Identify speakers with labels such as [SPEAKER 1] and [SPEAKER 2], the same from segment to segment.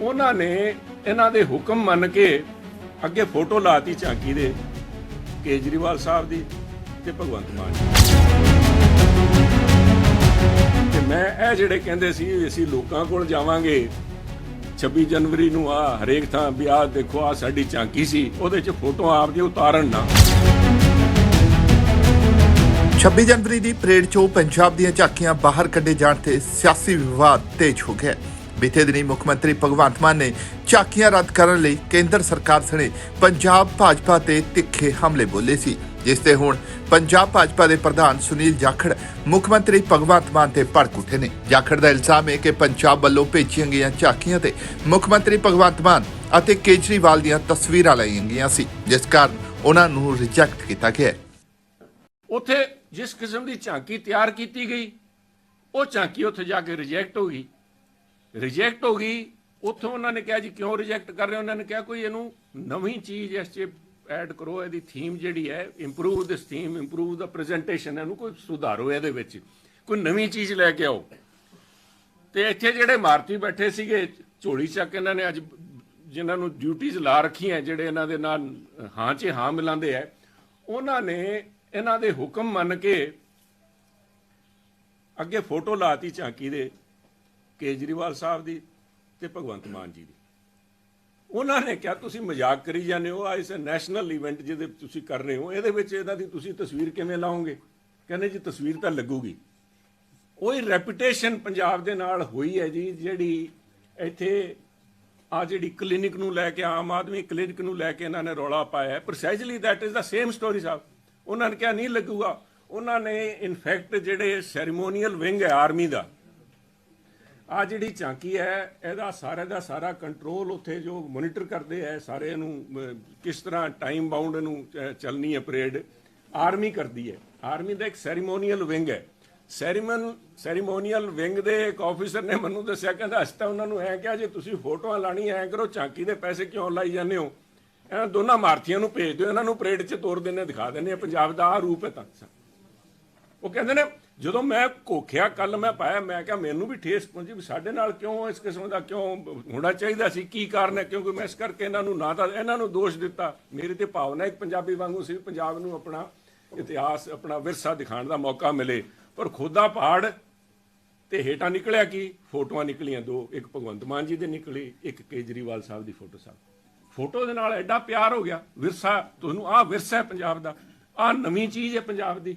[SPEAKER 1] ਉਹਨਾਂ ਨੇ ਇਹਨਾਂ ਦੇ ਹੁਕਮ ਮੰਨ ਕੇ ਅੱਗੇ ਫੋਟੋ ਲਾਤੀ ਝਾਂਕੀ ਦੇ ਕੇਜਰੀਵਾਲ ਸਾਹਿਬ ਦੀ ਤੇ ਭਗਵੰਤ ਮਾਨ ਤੇ ਮੈਂ ਇਹ ਜਿਹੜੇ ਕਹਿੰਦੇ ਸੀ ਅਸੀਂ ਲੋਕਾਂ ਕੋਲ ਜਾਵਾਂਗੇ 26 ਜਨਵਰੀ ਨੂੰ ਆ ਹਰੇਕ ਥਾਂ ਵੀ ਆਹ ਦੇਖੋ ਆ ਸਾਡੀ ਝਾਂਕੀ ਸੀ, ਉਹਦੇ 'ਚ ਫੋਟੋ ਆਪ ਆਪਦੀ ਉਤਾਰਨ ਨਾ।
[SPEAKER 2] 26 ਜਨਵਰੀ ਦੀ ਪਰੇਡ 'ਚੋਂ ਪੰਜਾਬ ਦੀਆਂ ਝਾਕੀਆਂ ਬਾਹਰ ਕੱਢੇ ਜਾਣ ਤੇ ਸਿਆਸੀ ਵਿਵਾਦ ਤੇਜ਼ ਹੋ ਗਿਆ। ਬੀਤੇ ਦਿਨੀ ਮੁੱਖ ਮੰਤਰੀ ਭਗਵੰਤ ਮਾਨ ਨੇ ਝਾਕੀਆਂ ਰੱਦ ਕਰਨ ਲਈ ਕੇਂਦਰ ਸਰਕਾਰ ਸਣੇ ਪੰਜਾਬ ਭਾਜਪਾ ਤੇ ਤਿੱਖੇ ਹਮਲੇ ਬੋਲੇ ਸੀ, ਜਿਸ ਤੇ ਹੁਣ ਪੰਜਾਬ ਭਾਜਪਾ ਦੇ ਪ੍ਰਧਾਨ ਸੁਨੀਲ ਜਾਖੜ, ਮੁੱਖ ਮੰਤਰੀ ਭਗਵੰਤ ਮਾਨ ਤੇ ਭੜਕ ਉੱਠੇ ਨੇ। ਜਾਖੜ ਦਾ ਇਲਜ਼ਾਮ ਹੈ ਕਿ ਪੰਜਾਬ ਵੱਲੋਂ ਭੇਜੀਆਂ ਗਈਆਂ ਝਾਕੀਆਂ ਤੇ ਮੁੱਖ ਮੰਤਰੀ ਭਗਵੰਤ ਮਾਨ ਅਤੇ ਕੇਜਰੀਵਾਲ ਦੀਆਂ ਤਸਵੀਰਾਂ ਲਾਈਆਂ ਗਈਆਂ ਸੀ, ਜਿਸ ਕਾਰਨ ਉਹਨਾਂ ਨੂੰ ਰਿਜੈਕਟ ਕੀਤਾ ਗਿਆ
[SPEAKER 1] ਉੱਥੇ ਜਿਸ ਕਿਸਮ ਦੀ ਝਾਂਕੀ ਤਿਆਰ ਕੀਤੀ ਗਈ, ਉਹ ਝਾਂਕੀ ਉੱਥੇ ਜਾ ਕੇ ਰਿਜੈਕਟ ਹੋ ਗਈ। ਰਿਜੈਕਟ ਹੋ ਗਈ, ਉੱਥੋਂ ਉਹਨਾਂ ਨੇ ਕਿਹਾ ਜੀ ਕਿਉਂ ਰਿਜੈਕਟ ਕਰ ਰਹੇ ਉਹਨਾਂ ਨੇ ਕਿਹਾ ਕੋਈ ਇਹਨੂੰ ਨਵੀਂ ਚੀਜ਼ ਇਸ 'ਚ ਐਡ ਕਰੋ, ਇਹਦੀ ਥੀਮ ਜਿਹੜੀ ਹੈ improve this theme improve the presentation ਇਹਨੂੰ ਕੋਈ ਸੁਧਾਰੋ ਇਹਦੇ ਵਿੱਚ। ਕੋਈ ਨਵੀਂ ਚੀਜ਼ ਲੈ ਕੇ ਆਓ। ਤੇ ਇੱਥੇ ਜਿਹੜੇ ਮਾਰਤੀ ਬੈਠੇ ਸੀਗੇ, ਝੋਲੀ ਚੱਕ ਇਹਨਾਂ ਨੇ ਅੱਜ ਜਿਨ੍ਹਾਂ ਨੂੰ ਡਿਊਟੀਆਂ ਲਾ ਰੱਖੀਆਂ, ਜਿਹੜੇ ਇਹਨਾਂ ਦੇ ਨਾਲ ਹਾਂ 'ਚ ਹਾਂ ਮਿਲਾਉਂਦੇ ਆ, ਉਹਨਾਂ ਨੇ ਇਹਨਾਂ ਦੇ ਹੁਕਮ ਮੰਨ ਕੇ ਅੱਗੇ ਫੋਟੋ ਲਾਤੀ ਝਾਂਕੀ ਦੇ। ਕੇਜਰੀਵਾਲ ਸਾਹਿਬ ਦੀ ਤੇ ਭਗਵੰਤ ਮਾਨ ਜੀ ਦੀ। ਉਹਨਾਂ ਨੇ ਕਿਹਾ, ਤੁਸੀਂ ਮਜ਼ਾਕ ਕਰੀ ਜਾਂਦੇ ਹੋ। ਆ ਇਸ ਨੈਸ਼ਨਲ ਇਵੈਂਟ ਜਿਹਦੇ ਤੁਸੀਂ ਕਰ ਰਹੇ ਹੋ, ਇਹਦੇ ਵਿੱਚ ਇਹਦਾ ਦੀ ਤੁਸੀਂ ਤਸਵੀਰ ਕਿਵੇਂ ਲਾਓਗੇ? ਕਹਿੰਦੇ, ਜੀ, ਤਸਵੀਰ ਤਾਂ ਲੱਗੂਗੀ। ਉਹੀ ਰੈਪੂਟੇਸ਼ਨ ਪੰਜਾਬ ਦੇ ਨਾਲ ਹੋਈ ਹੈ ਜੀ, ਜਿਹੜੀ ਇੱਥੇ ਆ ਜਿਹੜੀ ਕਲੀਨਿਕ ਨੂੰ ਲੈ ਕੇ, ਆਮ ਆਦਮੀ ਕਲੀਨਿਕ ਨੂੰ ਲੈ ਕੇ ਇਹਨਾਂ ਨੇ ਰੌਲਾ ਪਾਇਆ ਹੈ। Precisely that is the same story ਸਾਹਿਬ। ਉਹਨਾਂ ਨੇ ਕਿਹਾ, ਨਹੀਂ ਲੱਗੂਗਾ। ਉਹਨਾਂ ਨੇ ਇਨਫੈਕਟ ਜਿਹੜੇ ਸੈਰੀਮੋਨੀਅਲ ਵਿੰਗ ਹੈ ਆਰਮੀ ਦਾ ਆ ਜਿਹੜੀ ਝਾਂਕੀ ਹੈ, ਇਹਦਾ ਸਾਰੇ ਦਾ ਸਾਰਾ ਕੰਟਰੋਲ ਉੱਥੇ ਜੋ ਮੋਨੀਟਰ ਕਰਦੇ ਹੈ ਸਾਰੇ ਇਹਨੂੰ ਕਿਸ ਤਰ੍ਹਾਂ ਟਾਈਮ ਬਾਉਂਡ ਇਹਨੂੰ ਚੱਲਣੀ ਹੈ ਪਰੇਡ ਆਰਮੀ ਕਰਦੀ ਹੈ। ਆਰਮੀ ਦਾ ਇੱਕ ਸੈਰੀਮੋਨੀਅਲ ਵਿੰਗ ਹੈ। ਸੈਰੀਮਨ ਸੈਰੀਮੋਨੀਅਲ ਵਿੰਗ ਦੇ ਇੱਕ ਆਫੀਸਰ ਨੇ ਮੈਨੂੰ ਦੱਸਿਆ, ਕਹਿੰਦਾ, ਅਸੀਂ ਤਾਂ ਉਹਨਾਂ ਨੂੰ ਐ ਕਿਹਾ, ਜੇ ਤੁਸੀਂ ਫੋਟੋਆਂ ਲਾਣੀ ਐ ਕਰੋ, ਝਾਂਕੀ ਦੇ ਪੈਸੇ ਕਿਉਂ ਲਾਈ ਜਾਂਦੇ ਹੋ? ਇਹਨਾਂ ਦੋਨਾਂ ਮਾਰਥੀਆਂ ਨੂੰ ਭੇਜ ਦਿਓ, ਇਹਨਾਂ ਨੂੰ ਪਰੇਡ 'ਚ ਤੋਰ ਦਿੰਨੇ ਦਿਖਾ ਦਿੰਨੇ ਆ, ਪੰਜਾਬ ਦਾ ਆ ਰੂਪ ਹੈ ਤਾਂ। ਉਹ ਕਹਿੰਦੇ ਨੇ ਜਦੋਂ ਮੈਂ ਕੋਖਿਆ ਕੱਲ ਮੈਂ ਪਾਇਆ, ਮੈਂ ਕਿਹਾ ਮੈਨੂੰ ਵੀ ਠੇਸ ਪਹੁੰਚੀ ਵੀ ਸਾਡੇ ਨਾਲ ਕਿਉਂ ਇਸ ਕਿਸਮ ਦਾ ਕਿਉਂ ਹੋਣਾ ਚਾਹੀਦਾ ਸੀ? ਕੀ ਕਾਰਨ ਹੈ? ਕਿਉਂਕਿ ਮੈਂ ਇਸ ਕਰਕੇ ਇਹਨਾਂ ਨੂੰ ਨਾ ਤਾਂ ਇਹਨਾਂ ਨੂੰ ਦੋਸ਼ ਦਿੱਤਾ। ਮੇਰੀ ਤੇ ਭਾਵਨਾ ਇੱਕ ਪੰਜਾਬੀ ਵਾਂਗੂ ਸੀ, ਪੰਜਾਬ ਨੂੰ ਆਪਣਾ ਇਤਿਹਾਸ, ਆਪਣਾ ਵਿਰਸਾ ਦਿਖਾਉਣ ਦਾ ਮੌਕਾ ਮਿਲੇ। ਪਰ ਖੁਦਾ ਪਹਾੜ ਤੇ ਹੇਠਾਂ ਨਿਕਲਿਆ ਕੀ? ਫੋਟੋਆਂ ਨਿਕਲੀਆਂ ਦੋ, ਇੱਕ ਭਗਵੰਤ ਮਾਨ ਜੀ ਦੀ ਨਿਕਲੀ, ਇੱਕ ਕੇਜਰੀਵਾਲ ਸਾਹਿਬ ਦੀ ਫੋਟੋ ਸਾਹਿਬ। ਫੋਟੋ ਦੇ ਨਾਲ ਐਡਾ ਪਿਆਰ ਹੋ ਗਿਆ, ਵਿਰਸਾ ਤੁਹਾਨੂੰ ਆਹ ਵਿਰਸਾ ਹੈ ਪੰਜਾਬ ਦਾ। ਆਹ ਨਵੀਂ ਚੀਜ਼ ਹੈ ਪੰਜਾਬ ਦੀ।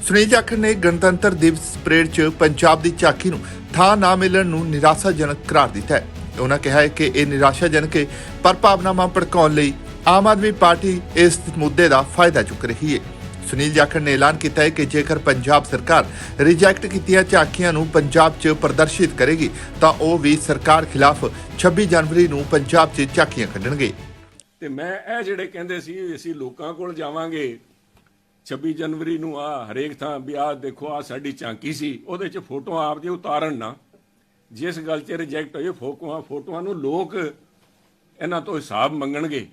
[SPEAKER 2] ਸੁਨੀਲ ਜਾਖੜ ਨੇ ਗਣਤੰਤਰ ਦਿਵਸ ਪਰੇਡ 'ਚ ਪੰਜਾਬ ਦੀ ਝਾਕੀ ਨੂੰ ਥਾਂ ਨਾ ਮਿਲਣ ਨੂੰ ਨਿਰਾਸ਼ਾਜਨਕ ਕਰਾਰ ਦਿੱਤਾ ਹੈ। ਉਹਨਾਂ ਕਿਹਾ ਹੈ ਕਿ ਇਹ ਨਿਰਾਸ਼ਾਜਨਕ ਹੈ ਪਰ ਭਾਵਨਾਵਾਂ ਭੜਕਾਉਣ ਲਈ ਆਮ ਆਦਮੀ ਪਾਰਟੀ ਇਸ ਮੁੱਦੇ ਦਾ ਫਾਇਦਾ ਚੁੱਕ ਰਹੀ ਹੈ। ਸੁਨੀਲ ਜਾਖੜ ਨੇ ਐਲਾਨ ਕੀਤਾ ਹੈ ਕਿ ਜੇਕਰ ਪੰਜਾਬ ਸਰਕਾਰ ਰਿਜੈਕਟ ਕੀਤੀਆਂ ਝਾਕੀਆਂ ਨੂੰ ਪੰਜਾਬ 'ਚ ਪ੍ਰਦਰਸ਼ਿਤ ਕਰੇਗੀ, ਤਾਂ ਉਹ ਵੀ ਸਰਕਾਰ ਖਿਲਾਫ 26 ਜਨਵਰੀ ਨੂੰ ਪੰਜਾਬ 'ਚ ਝਾਕੀਆਂ ਕੱਢਣਗੇ
[SPEAKER 1] ਤੇ ਮੈਂ ਇਹ ਜਿਹੜੇ ਕਹਿੰਦੇ ਸੀ, ਅਸੀਂ ਲੋਕਾਂ ਕੋਲ ਜਾਵਾਂਗੇ 26 ਜਨਵਰੀ ਨੂੰ ਆ ਹਰੇਕ ਥਾਂ ਵੀ ਆਹ ਦੇਖੋ ਆ ਸਾਡੀ ਝਾਂਕੀ ਸੀ। ਉਹਦੇ 'ਚ ਫੋਟੋਆਂ ਜੇ ਉਤਾਰਨ ਨਾ। ਜਿਸ ਗੱਲ 'ਚ ਰਿਜੈਕਟ ਹੋਏ ਫੋਟੋਆਂ ਫੋਟੋਆਂ ਨੂੰ ਲੋਕ ਇਹਨਾਂ ਤੋਂ ਹਿਸਾਬ ਮੰਗਣਗੇ।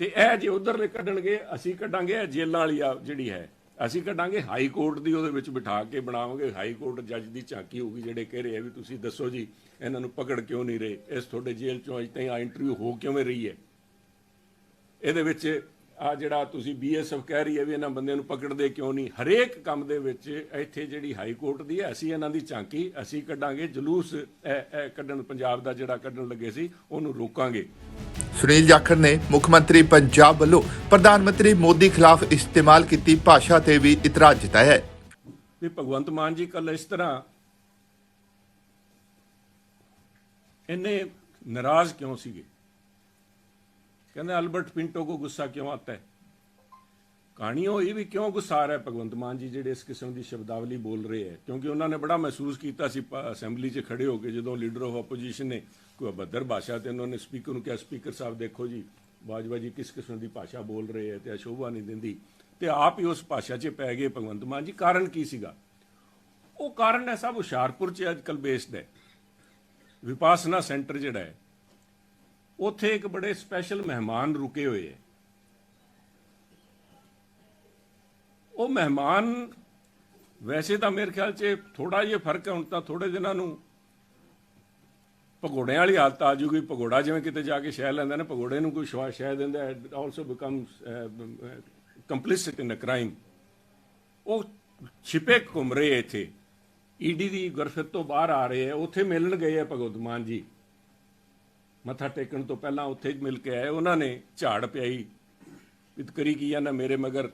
[SPEAKER 1] ਤੇ ਇਹ ਜੇ ਉਧਰਲੇ ਕੱਢਣਗੇ, ਅਸੀਂ ਕੱਢਾਂਗੇ, ਇਹ ਜੇਲਾਂ ਵਾਲੀ ਆ ਜਿਹੜੀ ਹੈ, ਅਸੀਂ ਕੱਢਾਂਗੇ ਹਾਈ ਕੋਰਟ ਦੀ, ਉਹਦੇ ਵਿੱਚ ਬਿਠਾ ਕੇ ਬਣਾਵਾਂਗੇ। ਹਾਈ ਕੋਰਟ ਜੱਜ ਦੀ ਝਾਂਕੀ ਹੋਊਗੀ, ਜਿਹੜੇ ਕਹਿ ਰਹੇ ਆ ਵੀ ਤੁਸੀਂ ਦੱਸੋ ਜੀ, ਇਹਨਾਂ ਨੂੰ ਪਕੜ ਕਿਉਂ ਨਹੀਂ ਰਹੇ? ਇਸ ਤੁਹਾਡੇ ਜੇਲ੍ਹ ਚੋਂ ਅਜੇ ਤਾਈਂ ਆ ਇੰਟਰਵਿਊ ਹੋ ਕਿਵੇਂ ਰਹੀ ਹੈ? ਇਹਦੇ ਵਿੱਚ ਆ ਜਿਹੜਾ ਤੁਸੀਂ ਬੀਐਸਐਫ ਕਹਿ ਰਹੀ ਹੈ ਵੀ ਇਹਨਾਂ ਬੰਦਿਆਂ ਨੂੰ ਪਕੜਦੇ ਕਿਉਂ ਨਹੀਂ? ਹਰੇਕ ਕੰਮ ਦੇ ਵਿੱਚ ਇੱਥੇ ਜਿਹੜੀ ਹਾਈ ਕੋਰਟ ਦੀ ਹੈ ਅਸੀਂ ਇਹਨਾਂ ਦੀ ਝਾਂਕੀ ਅਸੀਂ ਕੱਢਾਂਗੇ ਜਲੂਸ ਕੱਢਣ ਪੰਜਾਬ ਦਾ ਜਿਹੜਾ ਕੱਢਣ ਲੱਗੇ ਸੀ ਉਹਨੂੰ ਰੋਕਾਂਗੇ।
[SPEAKER 2] ਸੁਨੀਲ ਜਾਖੜ ਨੇ ਮੁੱਖ ਮੰਤਰੀ ਪੰਜਾਬ ਵੱਲੋਂ ਪ੍ਰਧਾਨ ਮੰਤਰੀ ਮੋਦੀ ਖਿਲਾਫ ਇਸਤੇਮਾਲ ਕੀਤੀ ਭਾਸ਼ਾ ਤੇ ਵੀ ਇਤਰਾਜ਼ ਜਤਾਇਆ ਹੈ।
[SPEAKER 1] ਵੀ ਭਗਵੰਤ ਮਾਨ ਜੀ ਕੱਲ ਇਸ ਤਰ੍ਹਾਂ ਇੰਨੇ ਨਾਰਾਜ਼ ਕਿਉਂ ਸੀਗੇ? ਕਹਿੰਦੇ, ਅਲਬਰਟ ਪਿੰਟੋ ਕੋ ਗੁੱਸਾ ਕਿਉਂ ਆਤਾ ਹੈ? ਕਹਾਣੀ ਉਹ ਇਹ ਵੀ ਕਿਉਂ ਗੁੱਸਾ ਆ ਰਿਹਾ ਭਗਵੰਤ ਮਾਨ ਜੀ ਜਿਹੜੇ ਇਸ ਕਿਸਮ ਦੀ ਸ਼ਬਦਾਵਲੀ ਬੋਲ ਰਹੇ ਹੈ, ਕਿਉਂਕਿ ਉਹਨਾਂ ਨੇ ਬੜਾ ਮਹਿਸੂਸ ਕੀਤਾ ਸੀ, ਪ- ਅਸੈਂਬਲੀ 'ਚ ਖੜੇ ਹੋ ਕੇ ਜਦੋਂ ਲੀਡਰ ਆਫ ਆਪੋਜੀਸ਼ਨ ਨੇ ਕੋਈ ਅਭੱਦਰ ਭਾਸ਼ਾ ਤੇ ਉਹਨਾਂ ਨੇ ਸਪੀਕਰ ਨੂੰ ਕਿਹਾ, ਸਪੀਕਰ ਸਾਹਿਬ, ਦੇਖੋ ਜੀ, ਬਾਜਵਾ ਜੀ ਕਿਸ ਕਿਸਮ ਦੀ ਭਾਸ਼ਾ ਬੋਲ ਰਹੇ ਹੈ ਤੇ ਅਸ਼ੋਭਾ ਨਹੀਂ ਦਿੰਦੀ। ਤੇ ਆਪ ਹੀ ਉਸ ਭਾਸ਼ਾ 'ਚ ਪੈ ਗਏ ਭਗਵੰਤ ਮਾਨ ਜੀ। ਕਾਰਨ ਕੀ ਸੀਗਾ? ਉਹ ਕਾਰਨ ਹੈ ਸਭ ਹੁਸ਼ਿਆਰਪੁਰ 'ਚ ਅੱਜਕੱਲ ਬੇਸਡ ਹੈ। ਵਿਪਾਸਨਾ ਸੈਂਟਰ ਜਿਹੜਾ ਹੈ ਉੱਥੇ ਇੱਕ ਬੜੇ ਸਪੈਸ਼ਲ ਮਹਿਮਾਨ ਰੁਕੇ ਹੋਏ ਹੈ। ਉਹ ਮਹਿਮਾਨ ਵੈਸੇ ਤਾਂ ਮੇਰੇ ਖਿਆਲ 'ਚ ਥੋੜਾ ਜਿਹਾ ਫ਼ਰਕ ਹੈ, ਹੁਣ ਤਾਂ ਥੋੜੇ ਦਿਨਾਂ ਨੂੰ ਪਕੌੜਿਆਂ ਵਾਲੀ ਹਾਲਤ ਆ ਜੂਗੀ। ਪਕੌੜਾ ਜਿਵੇਂ ਕਿਤੇ ਜਾ ਕੇ ਸ਼ਹਿ ਲੈਂਦਾ ਨਾ, ਪਕੌੜੇ ਨੂੰ ਕੋਈ ਸ਼ਵਾ ਸ਼ਹਿ ਦਿੰਦਾ also becomes complicit in a crime ਉਹ ਛਿਪੇ ਘੁੰਮ ਰਹੇ ਇੱਥੇ। ਈਡੀ ਦੀ ਗਰਫਤ ਤੋਂ ਬਾਹਰ ਆ ਰਹੇ ਆ ਉੱਥੇ ਮਿਲਣ ਗਏ ਆ ਭਗਵੰਤ ਮਾਨ ਜੀ। ਮੱਥਾ ਟੇਕਣ ਤੋਂ ਪਹਿਲਾਂ ਉੱਥੇ ਮਿਲ ਕੇ ਆਏ। ਉਹਨਾਂ ਨੇ ਝਾੜ ਪਿਆਈ। ਵੀ ਤੂੰ ਕਰੀ ਕੀ ਜਾਂਦਾ? ਮੇਰੇ ਮਗਰ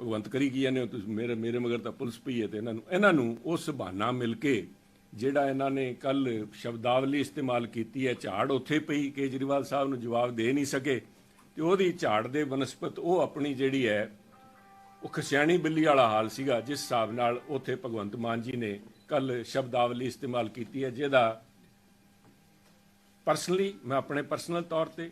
[SPEAKER 1] ਭਗਵੰਤ ਕਰੀ ਕੀ ਜਾਂਦੇ ਹੋ ਤੁਸੀਂ? ਮੇਰੇ ਮੇਰੇ ਮਗਰ ਤਾਂ ਪੁਲਿਸ ਪਈ ਹੈ ਤੇ ਇਹਨਾਂ ਨੂੰ ਇਹਨਾਂ ਨੂੰ ਉਸ ਬਹਾਨਾ ਮਿਲ ਕੇ ਜਿਹੜਾ ਇਹਨਾਂ ਨੇ ਕੱਲ ਸ਼ਬਦਾਵਲੀ ਇਸਤੇਮਾਲ ਕੀਤੀ ਹੈ, ਝਾੜ ਉੱਥੇ ਪਈ। ਕੇਜਰੀਵਾਲ ਸਾਹਿਬ ਨੂੰ ਜਵਾਬ ਦੇ ਨਹੀਂ ਸਕੇ। ਤੇ ਉਹਦੀ ਝਾੜ ਦੇ ਬਨਸਪਤ ਉਹ ਆਪਣੀ ਜਿਹੜੀ ਹੈ, ਉਹ ਖਸਿਆਣੀ ਬਿੱਲੀ ਵਾਲਾ ਹਾਲ ਸੀਗਾ, ਜਿਸ ਹਿਸਾਬ ਨਾਲ ਉੱਥੇ ਭਗਵੰਤ ਮਾਨ ਜੀ ਨੇ ਕੱਲ ਸ਼ਬਦਾਵਲੀ ਇਸਤੇਮਾਲ ਕੀਤੀ ਹੈ, ਜਿਹਦਾ ਪਰਸਨਲੀ ਮੈਂ ਆਪਣੇ ਪਰਸਨਲ ਤੌਰ ਤੇ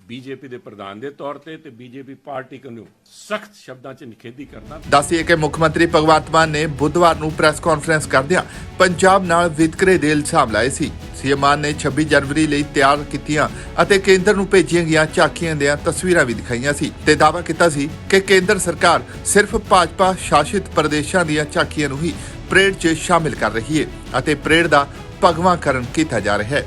[SPEAKER 1] ਬੀਜੇਪੀ ਦੇ ਪ੍ਰਧਾਨ ਦੇ ਤੌਰ ਤੇ ਤੇ ਬੀਜੇਪੀ ਪਾਰਟੀ ਨੂੰ ਸਖਤ ਸ਼ਬਦਾਂ 'ਚ ਨਿਖੇਧੀ ਕਰਨਾ
[SPEAKER 2] ਦੱਸੀਏ ਕਿ ਮੁੱਖ ਮੰਤਰੀ ਭਗਵੰਤ ਮਾਨ ਨੇ ਬੁੱਧਵਾਰ ਨੂੰ ਪ੍ਰੈਸ ਕਾਨਫਰੰਸ ਕਰਦਿਆਂ ਪੰਜਾਬ ਨਾਲ ਵਿਤਕਰੇ ਦੇ ਇਲਜ਼ਾਮ ਲਾਏ ਸੀ। ਸੀਐਮ ਮਾਨ ਨੇ 26 ਜਨਵਰੀ ਲਈ ਤਿਆਰ ਕੀਤੀਆਂ ਅਤੇ ਕੇਂਦਰ ਨੂੰ ਭੇਜੀਆਂ ਗਈਆਂ ਝਾਕੀਆਂ ਦੀਆਂ ਤਸਵੀਰਾਂ ਵੀ ਦਿਖਾਈਆਂ ਸੀ। ਤੇ ਦਾਅਵਾ ਕੀਤਾ ਸੀ ਕਿ ਕੇਂਦਰ ਸਰਕਾਰ ਸਿਰਫ ਭਾਜਪਾ ਸ਼ਾਸਿਤ ਪ੍ਰਦੇਸ਼ਾਂ ਦੀਆਂ ਝਾਕੀਆਂ ਨੂੰ ਹੀ ਪਰੇਡ 'ਚ ਸ਼ਾਮਿਲ ਕਰ ਰਹੀ ਹੈ ਅਤੇ ਪਰੇਡ ਦਾ ਭਗਵਾਂਕਰਨ ਕੀਤਾ ਜਾ ਰਿਹਾ ਹੈ।